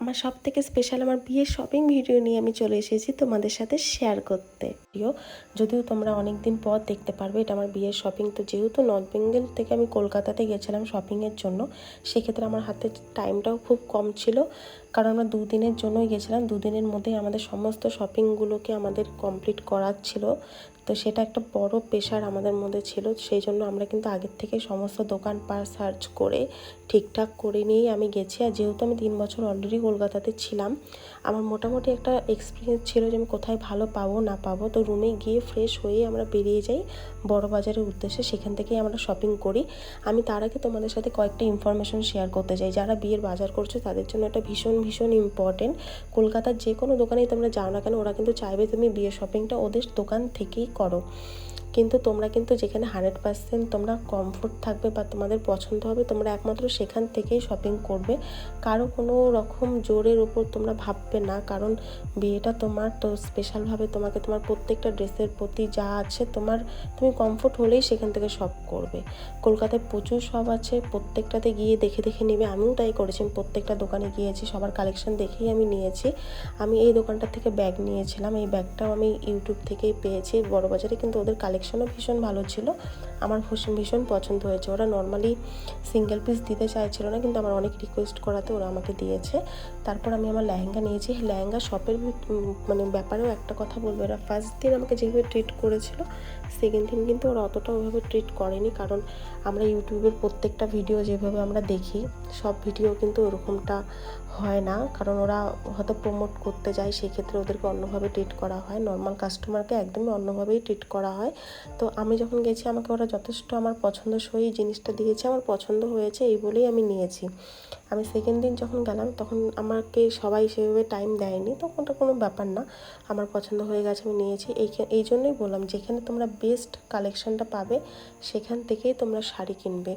আমার সব থেকে স্পেশাল আমার বিয়ের শপিং ভিডিও নিয়ে আমি চলে এসেছি তোমাদের সাথে শেয়ার করতে। প্রিয়, যদিও তোমরা অনেক দিন পর দেখতে পারবে এটা আমার বিয়ের শপিং তো যেহেতু নর্থ বেঙ্গল থেকে আমি কলকাতাতে গেছিলাম শপিংয়ের জন্য, সেক্ষেত্রে আমার হাতে টাইমটাও খুব কম ছিল। কারণ আমরা দুদিনের জন্যই গেছিলাম দুদিনের মধ্যেই আমাদের সমস্ত শপিংগুলোকে আমাদের কমপ্লিট করার ছিল। তো সেটা একটা বড় পেশার আমাদের মধ্যে ছিল, সেই জন্য আমরা কিন্তু আগের থেকে সমস্ত দোকান পার সার্চ করে, ঠিকঠাক করে নিয়েই আমি গেছি। আর যেহেতু আমি তিন বছর অলরেডি কলকাতাতে ছিলাম, আমার মোটামুটি একটা এক্সপিরিয়েন্স ছিল যে আমি কোথায় ভালো পাবো, না পাবো। তো রুমে গিয়ে ফ্রেশ হয়ে আমরা বেরিয়ে যাই বড় বাজারের উদ্দেশ্যে, সেখান থেকেই আমরা শপিং করি। আমি তার আগে তোমাদের সাথে কয়েকটা ইনফরমেশন শেয়ার করতে চাই। যারা বিয়ের বাজার করছে, তাদের জন্য এটা ভীষণ ভীষণ ইম্পর্টেন্ট কলকাতার যে কোনো দোকানেই তোমরা যাও না কেন, ওরা কিন্তু চাইবে তুমি বিয়ে শপিংটা ওদের দোকান থেকেই করো। কিন্তু তোমরা কিন্তু যেখানে হান্ড্রেড পার্সেন্ট তোমরা কমফোর্ট থাকবে বা তোমাদের পছন্দ হবে, তোমরা একমাত্র সেখান থেকেই শপিং করবে। কারও কোনো রকম জোরের উপর তোমরা ভাববে না, কারণ বিয়েটা তোমার তো স্পেশালভাবে তোমাকে তোমার প্রত্যেকটা ড্রেসের প্রতি যা আছে তোমার, তুমি কমফোর্ট হলেই সেখান থেকে শপ করবে। কলকাতায় প্রচুর সব আছে, প্রত্যেকটাতে গিয়ে দেখে দেখে নেবে। আমিও তাই করেছি প্রত্যেকটা দোকানে গিয়েছি, সবার কালেকশন দেখেই আমি নিয়েছি। আমি এই দোকানটা থেকে ব্যাগ নিয়েছিলাম, এই ব্যাগটাও আমি ইউটিউব থেকেই পেয়েছি। বড়বাজারে কিন্তু ওদের কালেকশনও ভীষণ ভালো ছিল। আমার ভীষণ ভীষণ পছন্দ হয়েছে। ওরা নর্মালি সিঙ্গেল পিস দিতে চাইছিল না, কিন্তু আমার অনেক রিকোয়েস্ট করাতে ওরা আমাকে দিয়েছে। তারপর আমি আমার লেহেঙ্গা নিয়েছি। লেহেঙ্গা শপের মানে ব্যাপারেও একটা কথা বলব। এরা ফার্স্ট দিন আমাকে যেভাবে ট্রিট করেছিল সেকেন্ড দিন কিন্তু ওরা অতটা ওইভাবে ট্রিট করেনি। কারণ আমরা ইউটিউবের প্রত্যেকটা ভিডিও যেভাবে আমরা দেখি, সব ভিডিও কিন্তু ওরকমটা হয় না। কারণ ওরা হয়তো প্রমোট করতে যায়, সেক্ষেত্রে ওদেরকে অন্যভাবে ট্রিট করা হয়। নর্মাল কাস্টমারকে একদমই অন্যভাবেই ট্রিট করা হয়। তো আমি যখন গেছি, আমাকে ওরা যথেষ্ট আমার পছন্দসই জিনিসটা দিয়েছে, আমার পছন্দ হয়েছে, এই বলেই আমি নিয়েছি। আমি সেকেন্ড দিন যখন গেলাম, তখন আমাকে সবাই সেভাবে টাইম দেয়নি তখন তো কোনো ব্যাপার না। আমার পছন্দ হয়ে গেছে, আমি নিয়েছি। এই এই জন্যই বললাম, যেখানে তোমরা বেস্ট কালেকশনটা পাবে, সেখান থেকেই তোমরা শাড়ি কিনবে।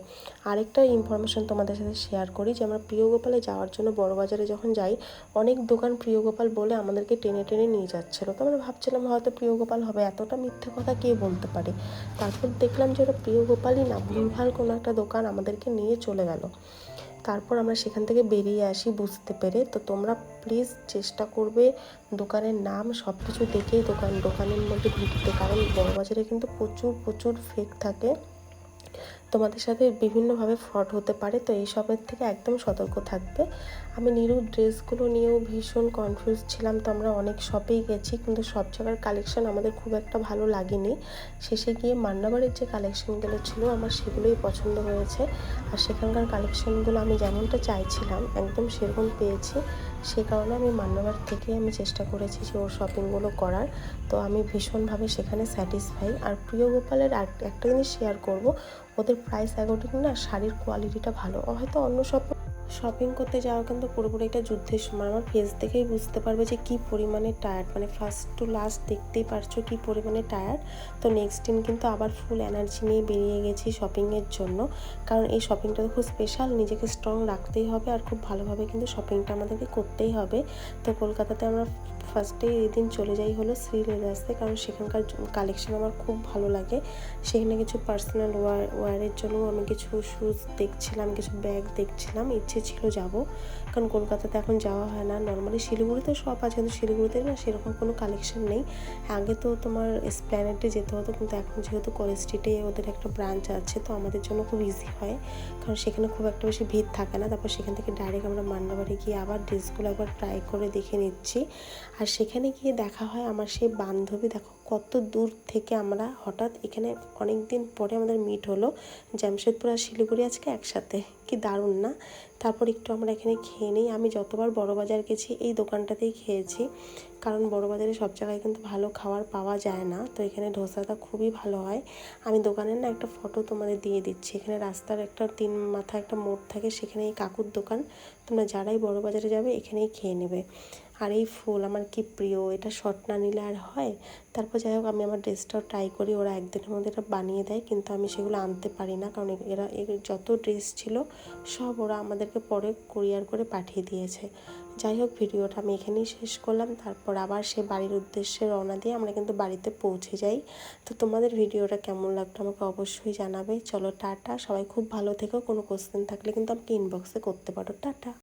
আরেকটা ইনফরমেশন তোমাদের সাথে শেয়ার করি, যে আমরা প্রিয় গোপালে যাওয়ার জন্য বড় বাজারে যখন যাই, অনেক দোকান প্রিয় গোপাল বলে আমাদেরকে টেনে টেনে নিয়ে যাচ্ছিল। তো আমরা ভাবছিলাম, হয়তো প্রিয় গোপাল হবে। এতটা মিথ্যে কথা কে বলতে পারে। তারপর দেখলাম যে ওরা প্রিয় গোপালই না ভুলভাল কোনো একটা দোকান আমাদেরকে নিয়ে চলে গেল। তারপর আমরা সেখান থেকে বেরিয়ে আসি বুঝতে পেরে। তো তোমরা প্লিজ চেষ্টা করবে দোকানের নাম সব কিছু দেখেই দোকান, দোকানের মধ্যে ঢুকতে। কারণ বড়বাজারে কিন্তু প্রচুর প্রচুর ফেক থাকে। তোমাদের সাথে বিভিন্নভাবে ফ্রড হতে পারে, তো এইসবের থেকে একদম সতর্ক থাকবে। আমি নিরু ড্রেসগুলো নিয়েও ভীষণ কনফিউজ ছিলাম, তো আমরা অনেক শপেই গেছি, কিন্তু সব জায়গার কালেকশন আমাদের খুব একটা ভালো লাগেনি। শেষে গিয়ে মান্নাবাড়ির যে কালেকশনগুলো ছিল, আমার সেগুলোই পছন্দ হয়েছে। আর সেখানকার কালেকশনগুলো আমি যেমনটা চাইছিলাম, একদম সেরকম পেয়েছি। সে কারণে আমি মান্নাবার থেকে আমি চেষ্টা করেছি যে ওর শপিংগুলো করার, তো আমি ভীষণভাবে সেখানে স্যাটিসফাই আর প্রিয় গোপালের একটা জিনিস শেয়ার করব, ওদের প্রাইস অ্যাকর্ডিং না শাড়ির কোয়ালিটিটা ভালো। হয়তো অন্য সব শপিং করতে যাওয়া কিন্তু পুরোপুরি একটা যুদ্ধের সময়। আমার ফেস দেখেই বুঝতে পারবে যে কী পরিমাণে টায়ার্ড মানে ফার্স্ট টু লাস্ট দেখতেই পারছ কী পরিমাণে টায়ার্ড তো নেক্সট দিন কিন্তু আবার ফুল এনার্জি নিয়ে বেরিয়ে গেছি শপিংয়ের জন্য। কারণ এই শপিংটা তো খুব স্পেশাল নিজেকে স্ট্রং রাখতেই হবে আর খুব ভালোভাবে কিন্তু শপিংটা আমাদেরকে করতেই হবে। তো কলকাতাতে আমরা ফার্স্টে এই দিন চলে যাই হলো শ্রী লেদার্সে কারণ সেখানকার কালেকশন আমার খুব ভালো লাগে। সেখানে কিছু পার্সোনাল ওয়ার ওয়ারের জন্য আমি কিছু শ্যুজ দেখছিলাম, কিছু ব্যাগ দেখছিলাম, ইচ্ছে ছিল যাব। কারণ কলকাতাতে এখন যাওয়া হয় না। নর্মালি শিলিগুড়িতে সব আছে, কিন্তু শিলিগুড়িতে না সেরকম কোনো কালেকশন নেই। আগে তো তোমার স্প্ল্যানেটে যেতে হতো, কিন্তু এখন যেহেতু কলেজ স্ট্রিটে ওদের একটা ব্রাঞ্চ আছে, তো আমাদের জন্য খুব ইজি হয়। কারণ সেখানে খুব একটা বেশি ভিড় থাকে না। তারপর সেখান থেকে ডাইরেক্ট আমরা মান্নাবাড়ি গিয়ে আবার ড্রেসগুলো একবার ট্রাই করে দেখে নিচ্ছি। আর সেখানে গিয়ে দেখা হয় আমার সেই বান্ধবী, দেখো কত দূর থেকে আমরা হঠাৎ এখানে অনেক দিন পরে আমাদের মিট হলো, জামশেদপুর আর শিলিগুড়ি আজকে একসাথে। কি দারুণ না? তারপর একটু আমরা এখানে খেয়ে নিই। আমি যতবার বড় বাজার গেছি, এই দোকানটাতেই খেয়েছি। কারণ বড় বাজারে সব জায়গায় কিন্তু ভালো খাবার পাওয়া যায় না। তো এখানে ধোসাটা খুবই ভালো হয়। আমি দোকানের না একটা ফটো তোমাদের দিয়ে দিচ্ছি। এখানে রাস্তার একটা তিন মাথা একটা মোড় থাকে সেখানে এই কাকুর দোকান। তোমরা যারাই বড় বাজারে যাবে, এখানেই খেয়ে নেবে। আর এই ফুল, আমার কি প্রিয়? এটা শর্ট না নিলে আর হয়? তারপর যাই হোক, আমি আমার ড্রেসটাও ট্রাই করি, ওরা একদিনের মধ্যে এটা বানিয়ে দেয়, কিন্তু আমি সেগুলো আনতে পারি না, কারণ এরা যত ড্রেস ছিল, সব ওরা আমাদেরকে পরে কুরিয়ার করে পাঠিয়ে দিয়েছে। যাই হোক, ভিডিওটা আমি এখানেই শেষ করলাম, তারপর আবার সে বাড়ির উদ্দেশ্যে রওনা দিয়ে আমরা কিন্তু বাড়িতে পৌঁছে যাই। তো তোমাদের ভিডিওটা কেমন লাগল আমাকে অবশ্যই জানাবে। চলো, টাটা, সবাই খুব ভালো থেকো, কোনো কোশ্চেন থাকলে কিন্তু আমাকে ইনবক্সে করতে পারো। টাটা!